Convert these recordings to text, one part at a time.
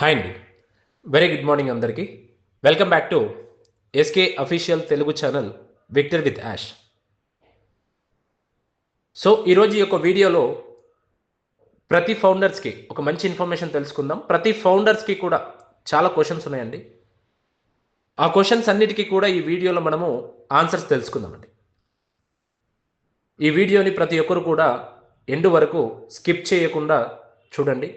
Hi అండి very good morning అందరికీ. Welcome back to SK official Telugu channel Victor with Ash so ఈరోజు ఈ యొక్క వీడియోలో ప్రతి ఫౌండర్స్కి ఒక మంచి ఇన్ఫర్మేషన్ తెలుసుకుందాం. ప్రతి ఫౌండర్స్కి కూడా చాలా క్వశ్చన్స్ ఉన్నాయండి. ఆ క్వశ్చన్స్ అన్నిటికీ కూడా ఈ వీడియోలో మనము ఆన్సర్స్ తెలుసుకుందామండి ఈ వీడియోని ప్రతి ఒక్కరు కూడా ఎండు వరకు స్కిప్ చేయకుండా చూడండి.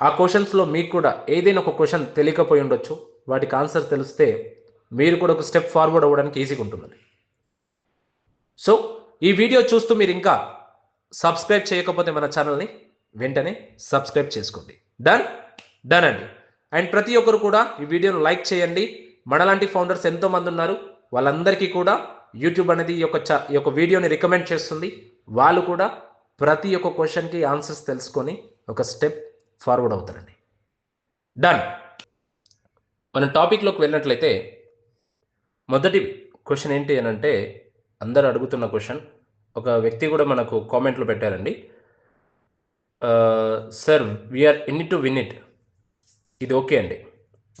ఆ క్వశ్చన్స్లో మీకు కూడా ఏదైనా ఒక క్వశ్చన్ తెలియకపోయి ఉండొచ్చు. వాటికి ఆన్సర్ తెలిస్తే మీరు కూడా ఒక స్టెప్ ఫార్వర్డ్ అవ్వడానికి ఈజీగా ఉంటుంది. సో ఈ వీడియో చూస్తూ మీరు ఇంకా సబ్స్క్రైబ్ చేయకపోతే మన ఛానల్ని వెంటనే సబ్స్క్రైబ్ చేసుకోండి. డన్ డన్ అండి. అండ్ ప్రతి ఒక్కరు కూడా ఈ వీడియోను లైక్ చేయండి. మనలాంటి ఫౌండర్స్ ఎంతోమంది ఉన్నారు. వాళ్ళందరికీ కూడా యూట్యూబ్ అనేది ఈ యొక్క చ- ఈ యొక్క వీడియోని రికమెండ్ చేస్తుంది. వాళ్ళు కూడా ప్రతి ఒక్క క్వశ్చన్కి ఆన్సర్స్ తెలుసుకొని ఒక స్టెప్ ఫార్వర్డ్ అవుతారండి. డన్ మన టాపిక్లోకి వెళ్ళినట్లయితే మొదటి క్వశ్చన్ ఏంటి అని అంటే అందరు అడుగుతున్న క్వశ్చన్ ఒక వ్యక్తి కూడా మనకు కామెంట్లో పెట్టారండి. Sir we are in to win it ఇది ఓకే అండి.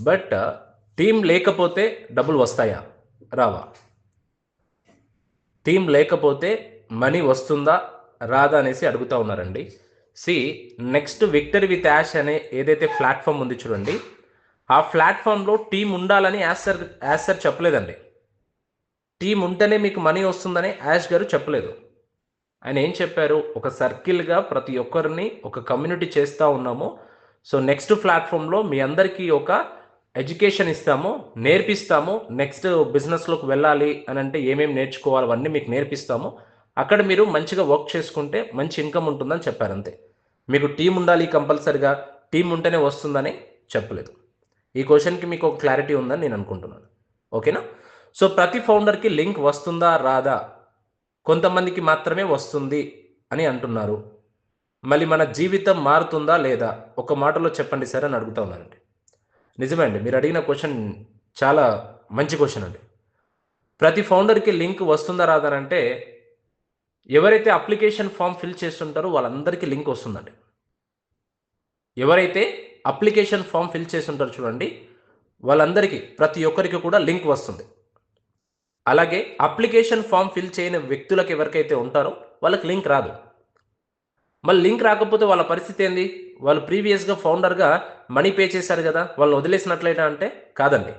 బట్ టీం uh, లేకపోతే డబ్బులు వస్తాయా? రావా. టీం లేకపోతే మనీ వస్తుందా? రాదా అనేసి అడుగుతా ఉన్నారండి. See next victory with Ash అనే ఏదైతే ప్లాట్ఫామ్ ఉంది చూడండి ఆ ప్లాట్ఫామ్లో టీం ఉండాలని యాజ్ సార్ యాజ్ సార్ చెప్పలేదండి. టీం ఉంటేనే మీకు మనీ వస్తుందని యాష్ గారు చెప్పలేదు. ఆయన ఏం చెప్పారు? ఒక సర్కిల్గా ప్రతి ఒక్కరిని ఒక కమ్యూనిటీ చేస్తూ ఉన్నాము. సో నెక్స్ట్ ప్లాట్ఫామ్లో మీ అందరికీ ఒక ఎడ్యుకేషన్ ఇస్తాము నేర్పిస్తాము నెక్స్ట్ బిజినెస్లోకి వెళ్ళాలి అని అంటే ఏమేమి నేర్చుకోవాలి అవన్నీ మీకు నేర్పిస్తాము. అక్కడ మీరు మంచిగా వర్క్ చేసుకుంటే మంచి ఇన్కమ్ ఉంటుందని చెప్పారు అంతే. మీకు టీం ఉండాలి కంపల్సరిగా టీం ఉంటేనే వస్తుందని చెప్పలేదు. ఈ క్వశ్చన్కి మీకు ఒక క్లారిటీ ఉందని నేను అనుకుంటున్నాను. ఓకేనా? సో ప్రతి ఫౌండర్కి లింక్ వస్తుందా రాదా? కొంతమందికి మాత్రమే వస్తుంది అని అంటున్నారు. మళ్ళీ మన జీవితం మారుతుందా లేదా? ఒక మాటలో చెప్పండి సార్ అని అడుగుతా ఉన్నానండి. నిజమే అండి మీరు అడిగిన క్వశ్చన్ చాలా మంచి క్వశ్చన్ అండి. ప్రతి ఫౌండర్కి లింక్ వస్తుందా రాదా అని అంటే ఎవరైతే అప్లికేషన్ ఫామ్ ఫిల్ చేస్తుంటారో వాళ్ళందరికీ లింక్ వస్తుందండి. ఎవరైతే అప్లికేషన్ ఫామ్ ఫిల్ చేస్తుంటారో చూడండి వాళ్ళందరికీ ప్రతి ఒక్కరికి కూడా లింక్ వస్తుంది. అలాగే అప్లికేషన్ ఫామ్ ఫిల్ చేయని వ్యక్తులకు ఎవరికైతే ఉంటారో వాళ్ళకి లింక్ రాదు. మళ్ళీ లింక్ రాకపోతే వాళ్ళ పరిస్థితి ఏంది? వాళ్ళు ప్రీవియస్గా ఫౌండర్గా మనీ పే చేశారు కదా వాళ్ళు వదిలేసినట్లయితే అంటే కాదండి.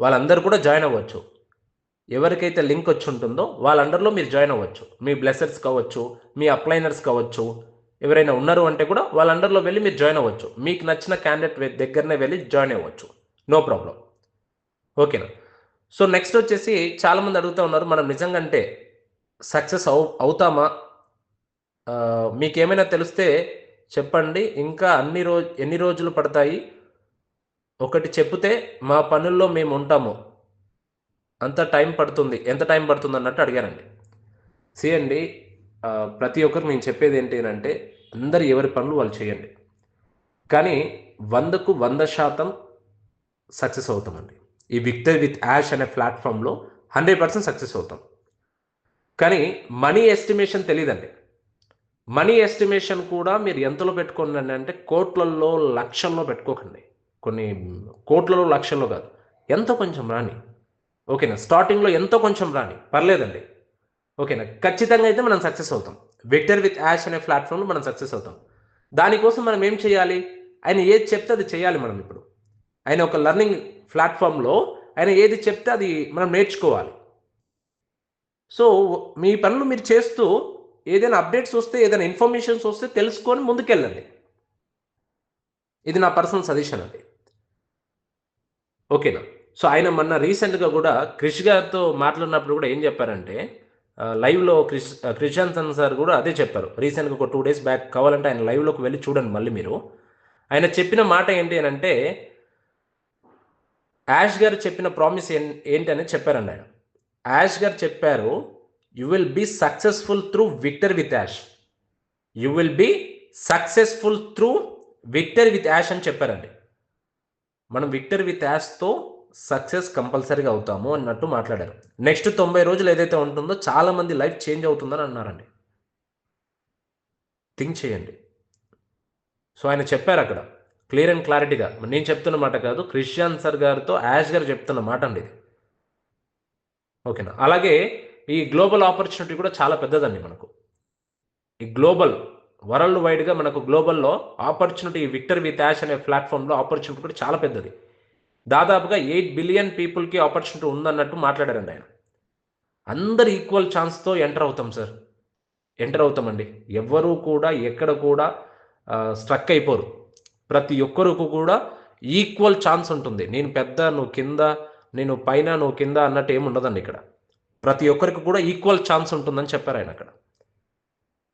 వాళ్ళందరూ కూడా జాయిన్ అవ్వచ్చు. ఎవరికైతే లింక్ వచ్చి ఉంటుందో వాళ్ళ అండర్లో మీరు జాయిన్ అవ్వచ్చు. మీ బ్లెసర్స్ కావచ్చు మీ అప్లైనర్స్ కావచ్చు ఎవరైనా ఉన్నారు అంటే కూడా వాళ్ళ అండర్లో వెళ్ళి మీరు జాయిన్ అవ్వచ్చు. మీకు నచ్చిన క్యాండిడేట్ దగ్గరనే వెళ్ళి జాయిన్ అవ్వచ్చు. నో ప్రాబ్లం ఓకేనా సో నెక్స్ట్ వచ్చేసి చాలామంది అడుగుతూ ఉన్నారు మనం నిజంగా అంటే సక్సెస్ అవు అవుతామా? మీకేమైనా తెలిస్తే చెప్పండి. ఇంకా అన్ని రోజు ఎన్ని రోజులు పడతాయి? ఒకటి చెప్తే మా పనుల్లో మేము ఉంటాము. అంత టైం పడుతుంది. ఎంత టైం పడుతుంది అన్నట్టు అడిగారండి చేయండి ప్రతి ఒక్కరు నేను చెప్పేది ఏంటి అంటే అందరు ఎవరి పనులు వాళ్ళు చేయండి. కానీ వందకు వంద శాతం సక్సెస్ అవుతామండి. ఈ విక్టర్ విత్ యాష్ అనే ప్లాట్ఫామ్లో హండ్రెడ్ పర్సెంట్ సక్సెస్ అవుతాం. కానీ మనీ ఎస్టిమేషన్ తెలియదండి మనీ ఎస్టిమేషన్ కూడా మీరు ఎంతలో పెట్టుకోండి అంటే కోట్లల్లో లక్షల్లో పెట్టుకోకండి. కొన్ని కోట్లలో లక్షల్లో కాదు. ఎంతో కొంచెం రాని. ఓకేనా? స్టార్టింగ్లో ఎంతో కొంచెం రాని పర్లేదండి. ఓకేనా? ఖచ్చితంగా అయితే మనం సక్సెస్ అవుతాం. విక్టర్ విత్ యాష్ అనే ప్లాట్ఫామ్లో మనం సక్సెస్ అవుతాం. దానికోసం మనం ఏం చేయాలి? ఆయన ఏది చెప్తే అది చేయాలి మనం ఇప్పుడు. ఆయన ఒక లర్నింగ్ ప్లాట్ఫామ్లో ఆయన ఏది చెప్తే అది మనం నేర్చుకోవాలి. సో మీ పనులు మీరు చేస్తూ ఏదైనా అప్డేట్స్ వస్తే ఏదైనా ఇన్ఫర్మేషన్స్ వస్తే తెలుసుకొని ముందుకెళ్ళండి. ఇది నా పర్సనల్ సజెషన్ అండి. ఓకేనా? సో ఆయన మొన్న రీసెంట్గా కూడా క్రిష్ గారితో మాట్లాడినప్పుడు కూడా ఏం చెప్పారంటే లైవ్లో క్రిష్ ఆ, క్రిషాంతన్ సార్ కూడా అదే చెప్పారు. రీసెంట్గా ఒక టూ డేస్ బ్యాక్ కావాలంటే ఆయన లైవ్లోకి వెళ్ళి చూడండి మళ్ళీ మీరు. ఆయన చెప్పిన మాట ఏంటి అని అంటే యాష్ గారు చెప్పిన ప్రామిస్ ఏంటి అని చెప్పారండి ఆయన. యాష్ గారు చెప్పారు you will be successful through Victor with Ash you will be successful through Victor with Ash అని చెప్పారండి. మనం విక్టర్ విత్ యాష్తో సక్సెస్ కంపల్సరీగా అవుతాము అన్నట్టు మాట్లాడారు. నెక్స్ట్ తొంభై రోజులు ఏదైతే ఉంటుందో చాలా మంది లైఫ్ చేంజ్ అవుతుందని అన్నారండి. థింక్ చేయండి. సో ఆయన చెప్పారు అక్కడ క్లియర్ అండ్ క్లారిటీగా. నేను చెప్తున్న మాట కాదు క్రిస్టియన్ సార్ గారితో యాష్ గారు చెప్తున్న మాట అండి ఇది. ఓకేనా? అలాగే ఈ గ్లోబల్ ఆపర్చునిటీ కూడా చాలా పెద్దదండి మనకు. ఈ గ్లోబల్ వరల్డ్ వైడ్గా మనకు గ్లోబల్లో ఆపర్చునిటీ విక్టర్ విత్ యాష్ అనే ప్లాట్ఫామ్లో ఆపర్చునిటీ కూడా చాలా పెద్దది. దాదాపుగా ఎయిట్ బిలియన్ పీపుల్కి ఆపర్చునిటీ ఉందన్నట్టు మాట్లాడారండి ఆయన. అందరు ఈక్వల్ ఛాన్స్తో ఎంటర్ అవుతాం సార్. ఎంటర్ అవుతామండి. ఎవ్వరూ కూడా ఎక్కడ కూడా స్ట్రక్ అయిపోరు. ప్రతి ఒక్కరికి కూడా ఈక్వల్ ఛాన్స్ ఉంటుంది. నేను పెద్ద నువ్వు కింద నేను పైన నువ్వు కింద అన్నట్టు ఏమి ఉండదండి ఇక్కడ. ప్రతి ఒక్కరికి కూడా ఈక్వల్ ఛాన్స్ ఉంటుందని చెప్పారు ఆయన అక్కడ.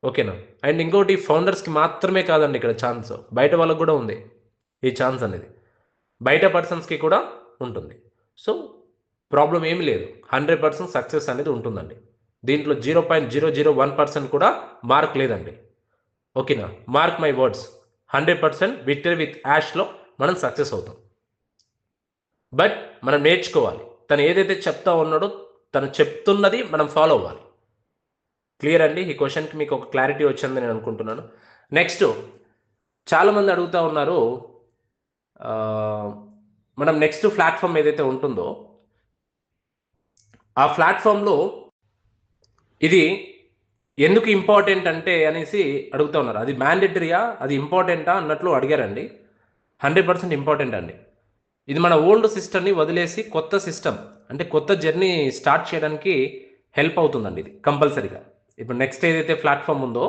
ఓకేనా? అండ్ ఇంకోటి ఫౌండర్స్కి మాత్రమే కాదండి ఇక్కడ ఛాన్స్. బయట వాళ్ళకు కూడా ఉంది ఈ ఛాన్స్ అనేది. బయట పర్సన్స్కి కూడా ఉంటుంది. సో ప్రాబ్లం ఏమీ లేదు. హండ్రెడ్ పర్సెంట్ సక్సెస్ అనేది ఉంటుందండి. దీంట్లో zero point zero zero one percent కూడా మార్క్ లేదండి. ఓకేనా? Mark my words. Hundred percent victory with యాష్లో మనం సక్సెస్ అవుతాం. బట్ మనం నేర్చుకోవాలి. తను ఏదైతే చెప్తా ఉన్నాడో తను చెప్తున్నది మనం ఫాలో అవ్వాలి. క్లియర్ అండి? ఈ క్వశ్చన్కి మీకు ఒక క్లారిటీ వచ్చిందని నేను అనుకుంటున్నాను. నెక్స్ట్ చాలామంది అడుగుతూ ఉన్నారు మనం నెక్స్ట్ ప్లాట్ఫామ్ ఏదైతే ఉంటుందో ఆ ప్లాట్ఫామ్లో ఇది ఎందుకు ఇంపార్టెంట్ అంటే అనేసి అడుగుతా ఉన్నారు. అది మ్యాండేటరీయా అది ఇంపార్టెంటా అన్నట్లు అడిగారండి. హండ్రెడ్ పర్సెంట్ ఇంపార్టెంట్ అండి. ఇది మన ఓల్డ్ సిస్టమ్ని వదిలేసి కొత్త సిస్టమ్ అంటే కొత్త జర్నీ స్టార్ట్ చేయడానికి హెల్ప్ అవుతుందండి ఇది కంపల్సరీగా. ఇప్పుడు నెక్స్ట్ ఏదైతే ప్లాట్ఫామ్ ఉందో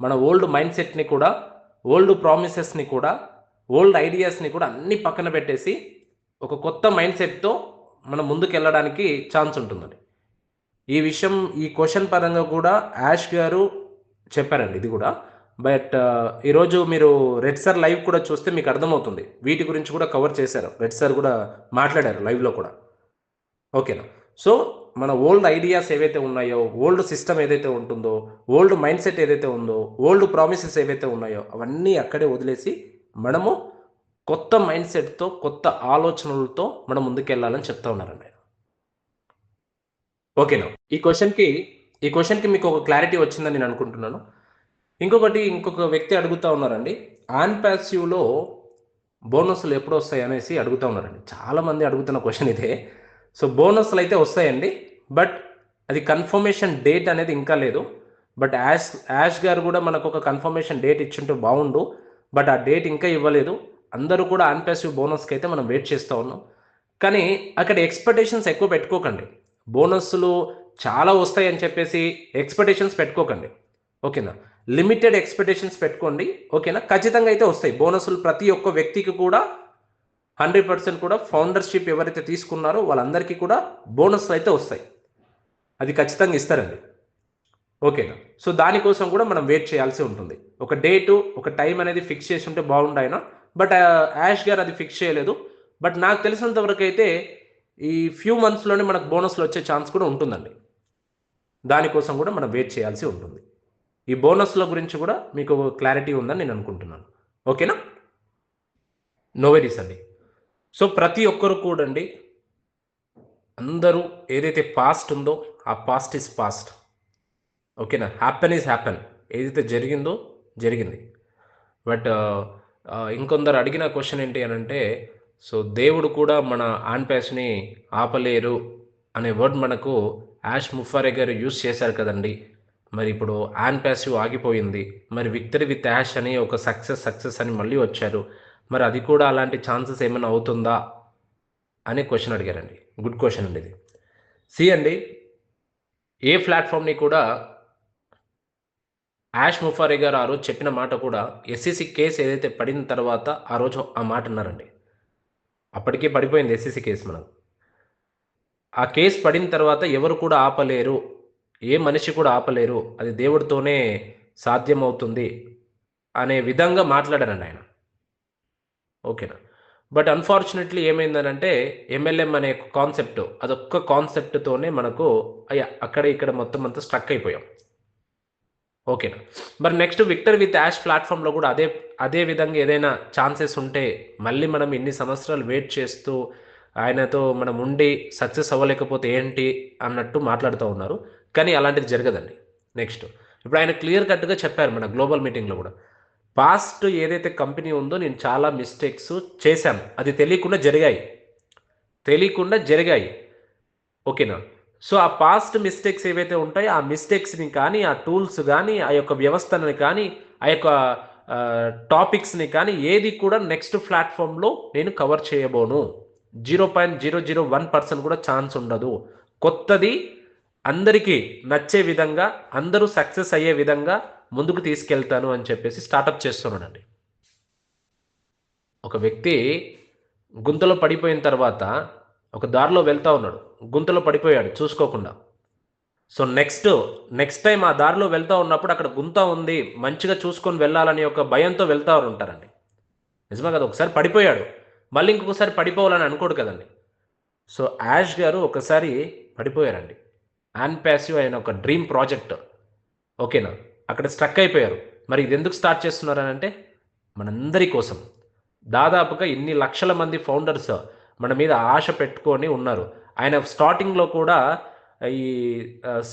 మన ఓల్డ్ మైండ్ సెట్ని కూడా ఓల్డ్ ప్రామిసెస్ని కూడా ఓల్డ్ ఐడియాస్ని కూడా అన్ని పక్కన పెట్టేసి ఒక కొత్త మైండ్ సెట్తో మనం ముందుకు వెళ్ళడానికి ఛాన్స్ ఉంటుందండి. ఈ విషయం ఈ క్వశ్చన్ పరంగా కూడా యాష్ గారు చెప్పారండి ఇది కూడా. బట్ ఈరోజు మీరు రెడ్ సార్ లైవ్ కూడా చూస్తే మీకు అర్థమవుతుంది. వీటి గురించి కూడా కవర్ చేశారు. రెడ్ సార్ కూడా మాట్లాడారు లైవ్లో కూడా. ఓకేనా? సో మన ఓల్డ్ ఐడియాస్ ఏవైతే ఉన్నాయో ఓల్డ్ సిస్టమ్ ఏదైతే ఉంటుందో ఓల్డ్ మైండ్ సెట్ ఏదైతే ఉందో ఓల్డ్ ప్రామిసెస్ ఏవైతే ఉన్నాయో అవన్నీ అక్కడే వదిలేసి మనము కొత్త మైండ్ సెట్తో కొత్త ఆలోచనలతో మనం ముందుకెళ్ళాలని చెప్తా ఉన్నారండి ఓకేనా ఈ క్వశ్చన్కి ఈ క్వశ్చన్కి మీకు ఒక క్లారిటీ వచ్చిందని నేను అనుకుంటున్నాను. ఇంకొకటి ఇంకొక వ్యక్తి అడుగుతా ఉన్నారండి. ఆన్ ప్యాసివ్లో బోనస్లు ఎప్పుడు వస్తాయి? అనేసి అడుగుతా ఉన్నారండి. చాలామంది అడుగుతున్న క్వశ్చన్ ఇదే. సో బోనస్లు అయితే వస్తాయండి. బట్ అది కన్ఫర్మేషన్ డేట్ అనేది ఇంకా లేదు. బట్ యాష్ యాష్ గారు కూడా మనకు ఒక కన్ఫర్మేషన్ డేట్ ఇచ్చుంటే బాగుండు. బట్ ఆ డేట్ ఇంకా ఇవ్వలేదు. అందరూ కూడా అన్పాసివ్ బోనస్కి అయితే మనం వెయిట్ చేస్తూ ఉన్నాం. కానీ అక్కడ ఎక్స్పెక్టేషన్స్ ఎక్కువ పెట్టుకోకండి. బోనస్లు చాలా వస్తాయని చెప్పేసి ఎక్స్పెక్టేషన్స్ పెట్టుకోకండి. ఓకేనా? లిమిటెడ్ ఎక్స్పెక్టేషన్స్ పెట్టుకోండి. ఓకేనా? ఖచ్చితంగా అయితే వస్తాయి. బోనస్లు ప్రతి ఒక్క వ్యక్తికి కూడా హండ్రెడ్ పర్సెంట్ కూడా ఫౌండర్షిప్ ఎవరైతే తీసుకున్నారో వాళ్ళందరికీ కూడా బోనస్లు అయితే వస్తాయి. అది ఖచ్చితంగా ఇస్తారండి. ఓకేనా? సో దానికోసం కూడా మనం వెయిట్ చేయాల్సి ఉంటుంది. ఒక డేటు ఒక టైం అనేది ఫిక్స్ చేసి ఉంటే బాగుండాయన బట్ యాష్ uh, గారు అది ఫిక్స్ చేయలేదు. బట్ నాకు తెలిసినంత వరకు అయితే ఈ ఫ్యూ మంత్స్లోనే మనకు బోనస్లు వచ్చే ఛాన్స్ కూడా ఉంటుందండి. దానికోసం కూడా మనం వెయిట్ చేయాల్సి ఉంటుంది. ఈ బోనస్ల గురించి కూడా మీకు క్లారిటీ ఉందని నేను అనుకుంటున్నాను. ఓకేనా? నో వెరీస్ అండి. సో ప్రతి ఒక్కరు కూడా అండి అందరూ ఏదైతే పాస్ట్ ఉందో ఆ పాస్ట్ ఇస్ పాస్ట్ ఓకేనా హ్యాపెన్ ఈజ్ హ్యాపెన్ ఏదైతే జరిగిందో జరిగింది. బట్ ఇంకొందరు అడిగిన క్వశ్చన్ ఏంటి అని అంటే సో దేవుడు కూడా మన ఆన్పాస్ని ఆపలేరు అనే వర్డ్ మనకు యాష్ ముఫారే గారు యూస్ చేశారు కదండి. మరి ఇప్పుడు ఆన్ ప్యాసివ్ ఆగిపోయింది. మరి విక్టరీ విత్ యాష్ అని ఒక సక్సెస్ సక్సెస్ అని మళ్ళీ వచ్చారు. మరి అది కూడా అలాంటి ఛాన్సెస్ ఏమైనా అవుతుందా? అనే క్వశ్చన్ అడిగారండి. గుడ్ క్వశ్చన్ అండి ఇది. సి అండి ఏ ప్లాట్ఫామ్ని కూడా యాష్ ముఫారి గారు ఆ రోజు చెప్పిన మాట కూడా ఎస్సీసీ కేసు ఏదైతే పడిన తర్వాత ఆ రోజు ఆ మాట అన్నారండి. అప్పటికే పడిపోయింది ఎస్సీసీ కేసు మనం ఆ కేసు పడిన తర్వాత ఎవరు కూడా ఆపలేరు ఏ మనిషి కూడా ఆపలేరు అది దేవుడితోనే సాధ్యమవుతుంది అనే విధంగా మాట్లాడారండి ఆయన. ఓకేనా? బట్ అన్ఫార్చునేట్లీ ఏమైందనంటే ఎంఎల్ఎం అనే కాన్సెప్ట్ అదొక్క కాన్సెప్ట్తోనే మనకు అయ్యా అక్కడ ఇక్కడ మొత్తం అంతా స్ట్రక్ అయిపోయాం. ఓకేనా మరి నెక్స్ట్ విక్టర్ విత్ యాష్ ప్లాట్ఫామ్లో కూడా అదే అదే విధంగా ఏదైనా ఛాన్సెస్ ఉంటే మళ్ళీ మనం ఇన్ని సంవత్సరాలు వెయిట్ చేస్తూ ఆయనతో మనం ఉండి సక్సెస్ అవ్వలేకపోతే ఏంటి అన్నట్టు మాట్లాడుతూ ఉన్నారు. కానీ అలాంటిది జరగదండి. నెక్స్ట్. ఇప్పుడు ఆయన క్లియర్ కట్గా చెప్పారు మన గ్లోబల్ మీటింగ్లో కూడా. పాస్ట్ ఏదైతే కంపెనీ ఉందో నేను చాలా మిస్టేక్స్ చేశాను. అది తెలియకుండా జరిగాయి. తెలియకుండా జరిగాయి. ఓకేనా? సో ఆ పాస్ట్ మిస్టేక్స్ ఏవైతే ఉంటాయో ఆ మిస్టేక్స్ని కానీ ఆ టూల్స్ కానీ ఆ యొక్క వ్యవస్థని కానీ ఆ యొక్క టాపిక్స్ని కానీ ఏది కూడా నెక్స్ట్ ప్లాట్ఫామ్లో నేను cover చేయబోను. Zero point zero zero one percent కూడా ఛాన్స్ ఉండదు. కొత్తది అందరికీ నచ్చే విధంగా అందరూ సక్సెస్ అయ్యే విధంగా ముందుకు తీసుకెళ్తాను అని చెప్పేసి స్టార్టప్ చేస్తున్నానండి ఒక వ్యక్తి గుంతలో పడిపోయిన తర్వాత ఒక దారిలో వెళ్తా ఉన్నాడు. గుంతలో పడిపోయాడు చూసుకోకుండా. సో నెక్స్ట్ నెక్స్ట్ టైం ఆ దారిలో వెళ్తూ ఉన్నప్పుడు అక్కడ గుంత ఉంది మంచిగా చూసుకొని వెళ్ళాలని ఒక భయంతో వెళ్తా ఉంటారండి. నిజమే కదా ఒకసారి పడిపోయాడు. మళ్ళీ ఇంకొకసారి పడిపోవాలని అనుకోడు కదండి. సో యాష్ గారు ఒకసారి పడిపోయారండి. యాన్ ప్యాసివ్ అయిన ఒక డ్రీమ్ ప్రాజెక్ట్. ఓకేనా? అక్కడ స్ట్రక్ అయిపోయారు. మరి ఇది ఎందుకు స్టార్ట్ చేస్తున్నారని అంటే మనందరి కోసం. దాదాపుగా ఇన్ని లక్షల మంది ఫౌండర్స్ మన మీద ఆశ పెట్టుకొని ఉన్నారు. ఆయన స్టార్టింగ్లో కూడా ఈ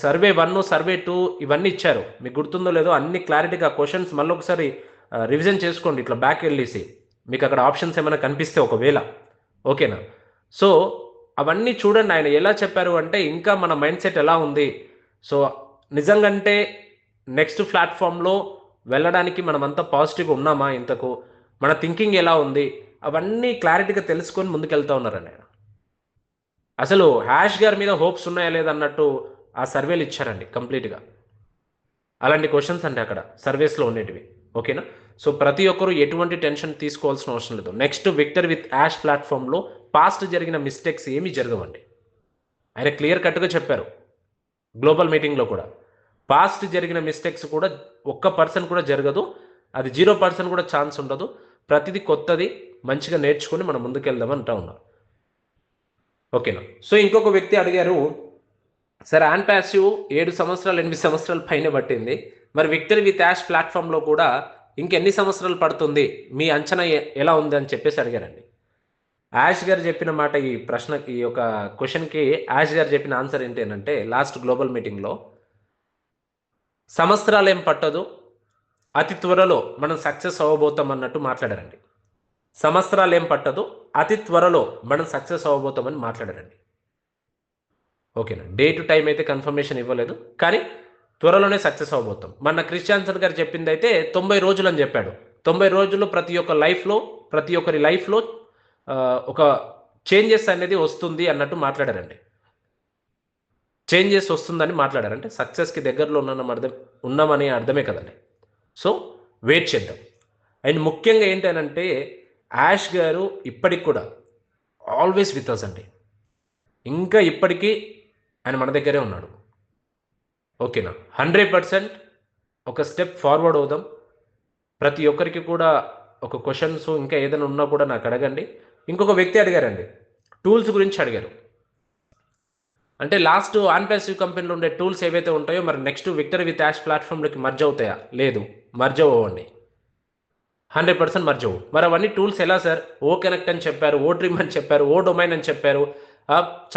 సర్వే వన్ సర్వే టూ ఇవన్నీ ఇచ్చారు. మీకు గుర్తుందో లేదో అన్ని క్లారిటీగా క్వశ్చన్స్ మళ్ళీ ఒకసారి రివిజన్ చేసుకోండి. ఇట్లా బ్యాక్ వెళ్ళేసి మీకు అక్కడ ఆప్షన్స్ ఏమైనా కనిపిస్తే ఒకవేళ. ఓకేనా సో అవన్నీ చూడండి ఆయన ఎలా చెప్పారు అంటే ఇంకా మన మైండ్ సెట్ ఎలా ఉంది? సో నిజంగంటే నెక్స్ట్ ప్లాట్ఫామ్లో వెళ్ళడానికి మనమంతా పాజిటివ్గా ఉన్నామా ఇంతకు? మన థింకింగ్ ఎలా ఉంది? అవన్నీ క్లారిటీగా తెలుసుకొని ముందుకెళ్తా ఉన్నారని. అసలు హ్యాష్ గారి మీద హోప్స్ ఉన్నాయా లేదన్నట్టు ఆ సర్వేలు ఇచ్చారండి కంప్లీట్గా. అలాంటి క్వశ్చన్స్ అంటే అక్కడ సర్వేస్లో ఉండేటివి. ఓకేనా? సో ప్రతి ఒక్కరు ఎటువంటి టెన్షన్ తీసుకోవాల్సిన అవసరం లేదు. నెక్స్ట్ విక్టర్ విత్ యాష్ ప్లాట్ఫామ్లో పాస్ట్ జరిగిన మిస్టేక్స్ ఏమీ జరగవండి. ఆయన క్లియర్ కట్గా చెప్పారు గ్లోబల్ మీటింగ్లో కూడా. పాస్ట్ జరిగిన మిస్టేక్స్ కూడా ఒక్క పర్సన్ కూడా జరగదు అది జీరో పర్సన్ కూడా ఛాన్స్ ఉండదు. ప్రతిదీ కొత్తది మంచిగా నేర్చుకుని మనం ముందుకెళ్దాం అంటా ఉన్నారు. ఓకేనా? సో ఇంకొక వ్యక్తి అడిగారు సార్ యాన్ ప్యాసివ్ ఏడు సంవత్సరాలు ఎనిమిది సంవత్సరాల పైన పట్టింది. మరి విక్టరీ విత్ యాష్ ప్లాట్ఫామ్లో కూడా ఇంకెన్ని సంవత్సరాలు పడుతుంది? మీ అంచనా ఎలా ఉంది? అని చెప్పేసి అడిగారండి. యాష్ గారు చెప్పిన మాట ఈ ప్రశ్నకి ఈ యొక్క క్వశ్చన్కి యాష్ గారు చెప్పిన ఆన్సర్ ఏంటి అంటే లాస్ట్ గ్లోబల్ మీటింగ్లో సంవత్సరాలు ఏం పట్టదు అతి త్వరలో మనం సక్సెస్ అవ్వబోతాం అన్నట్టు మాట్లాడారండి. సంవత్సరాలు ఏం పట్టదు అతి త్వరలో మనం సక్సెస్ అవ్వబోతామని మాట్లాడారండి. ఓకేనా? డే టు టైం అయితే కన్ఫర్మేషన్ ఇవ్వలేదు కానీ త్వరలోనే సక్సెస్ అవ్వబోతాం. మన క్రిస్టియాన్సన్ గారు చెప్పింది అయితే తొంభై రోజులు అని చెప్పాడు. తొంభై రోజులు ప్రతి ఒక్క లైఫ్లో ప్రతి ఒక్కరి లైఫ్లో ఒక చేంజెస్ అనేది వస్తుంది అన్నట్టు మాట్లాడారండి. చేంజెస్ వస్తుందని మాట్లాడారంటే సక్సెస్కి దగ్గరలో ఉన్న అర్థం ఉన్నామని అర్థమే కదండి. సో వెయిట్ చేద్దాం. అండ్ ముఖ్యంగా ఏంటంటే యాష్ గారు ఇప్పటికి కూడా ఆల్వేస్ విత్ అస్ అండి. ఇంకా ఇప్పటికీ ఆయన మన దగ్గరే ఉన్నాడు. ఓకేనా? హండ్రెడ్ పర్సెంట్ ఒక స్టెప్ ఫార్వర్డ్ అవుదాం. ప్రతి ఒక్కరికి కూడా ఒక క్వశ్చన్స్ ఇంకా ఏదైనా ఉన్నా కూడా నాకు అడగండి. ఇంకొక వ్యక్తి అడిగారండి. టూల్స్ గురించి అడిగారు. అంటే లాస్ట్ ఆన్ ప్యాసివ్ కంపెనీలో ఉండే టూల్స్ ఏవైతే ఉంటాయో మరి నెక్స్ట్ విక్టర్ విత్ యాష్ ప్లాట్ఫామ్లోకి మర్జ్ అవుతాయా? లేదు. మర్జ్ అవ్వండి హండ్రెడ్ పర్సెంట్ మర్జ్. అవ్వు మరి అవన్నీ టూల్స్ ఎలా సార్? ఓ కనెక్ట్ అని చెప్పారు ఓ డ్రీమ్ అని చెప్పారు ఓ డొమైన్ అని చెప్పారు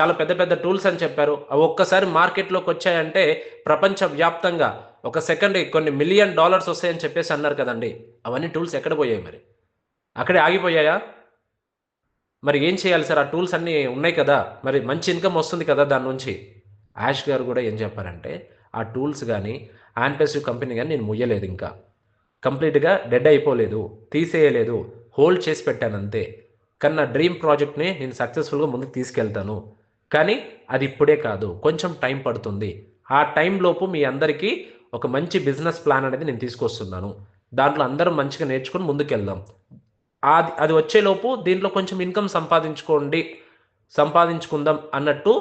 చాలా పెద్ద పెద్ద టూల్స్ అని చెప్పారు. అవి ఒక్కసారి మార్కెట్లోకి వచ్చాయంటే ప్రపంచ వ్యాప్తంగా ఒక సెకండ్ కొన్ని మిలియన్ డాలర్స్ వస్తాయని చెప్పేసి అన్నారు కదండి. అవన్నీ టూల్స్ ఎక్కడ పోయాయి మరి? అక్కడే ఆగిపోయాయా? మరి ఏం చేయాలి సార్? ఆ టూల్స్ అన్నీ ఉన్నాయి కదా. మరి మంచి ఇన్కమ్ వస్తుంది కదా దాని నుంచి. యాష్ గారు కూడా ఏం చెప్పారంటే ఆ టూల్స్ కానీ ఆన్పెసివ్ కంపెనీ కానీ నేను ముయ్యలేదు ఇంకా. కంప్లీట్గా డెడ్ అయిపోలేదు తీసేయలేదు హోల్డ్ చేసి పెట్టాను అంతే. కానీ నా డ్రీమ్ ప్రాజెక్ట్ని నేను సక్సెస్ఫుల్గా ముందుకు తీసుకెళ్తాను. కానీ అది ఇప్పుడే కాదు కొంచెం టైం పడుతుంది. ఆ టైంలోపు మీ అందరికీ ఒక మంచి బిజినెస్ ప్లాన్ అనేది నేను తీసుకొస్తున్నాను. దాంట్లో అందరం మంచిగా నేర్చుకుని ముందుకెళ్దాం. అది అది వచ్చేలోపు దీంట్లో కొంచెం ఇన్కమ్ సంపాదించుకోండి సంపాదించుకుందాం అన్నట్టు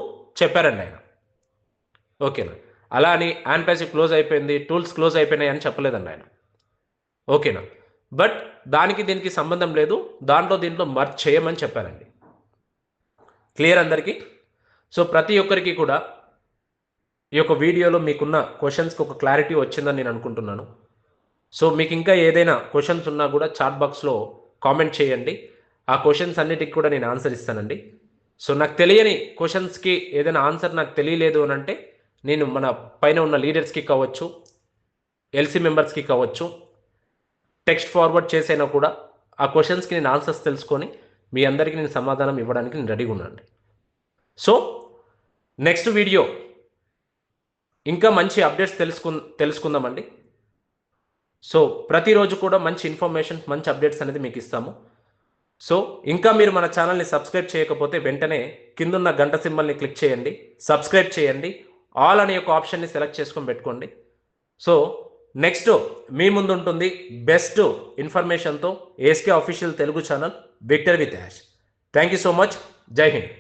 చెప్పారండి ఆయన. ఓకేనా? అలా అని యాన్పాసి క్లోజ్ అయిపోయింది టూల్స్ క్లోజ్ అయిపోయినాయి అని చెప్పలేదండి ఆయన. ఓకేనా? బట్ దానికి దీనికి సంబంధం లేదు. దాంట్లో దీంట్లో మర్చ్ చేయమని చెప్పారండి క్లియర్ అందరికీ? సో ప్రతి ఒక్కరికి కూడా ఈ యొక్క వీడియోలో మీకున్న క్వశ్చన్స్కి ఒక క్లారిటీ వచ్చిందని నేను అనుకుంటున్నాను. సో మీకు ఇంకా ఏదైనా క్వశ్చన్స్ ఉన్నా కూడా చాట్ బాక్స్లో కామెంట్ చేయండి. ఆ క్వశ్చన్స్ అన్నిటికి కూడా నేను ఆన్సర్ ఇస్తానండి. సో నాకు తెలియని క్వశ్చన్స్కి ఏదైనా ఆన్సర్ నాకు తెలియలేదు అని అంటే నేను మన పైన ఉన్న లీడర్స్కి కావచ్చు ఎల్సీ మెంబర్స్కి కావచ్చు టెక్స్ట్ ఫార్వర్డ్ చేసైనా కూడా ఆ క్వశ్చన్స్కి నేను ఆన్సర్స్ తెలుసుకొని మీ అందరికీ నేను సమాధానం ఇవ్వడానికి నేను రెడీగా ఉన్నాను సో నెక్స్ట్ వీడియో ఇంకా మంచి అప్డేట్స్ తెలుసుకు తెలుసుకుందామండి. సో ప్రతిరోజు కూడా మంచి ఇన్ఫర్మేషన్ మంచి అప్డేట్స్ అనేది మీకు ఇస్తాము. సో ఇంకా మీరు మన ఛానల్ని సబ్స్క్రైబ్ చేయకపోతే వెంటనే కిందున్న గంట సింబల్ని క్లిక్ చేయండి సబ్స్క్రైబ్ చేయండి. ఆల్ అనే యొక్క ఆప్షన్ని సెలెక్ట్ చేసుకొని పెట్టుకోండి. సో నెక్స్ట్ మీ ముందు ఉంటుంది best ఇన్ఫర్మేషన్తో ASK official Telugu channel Victor with Ash. Thank you so much. Jai Hind.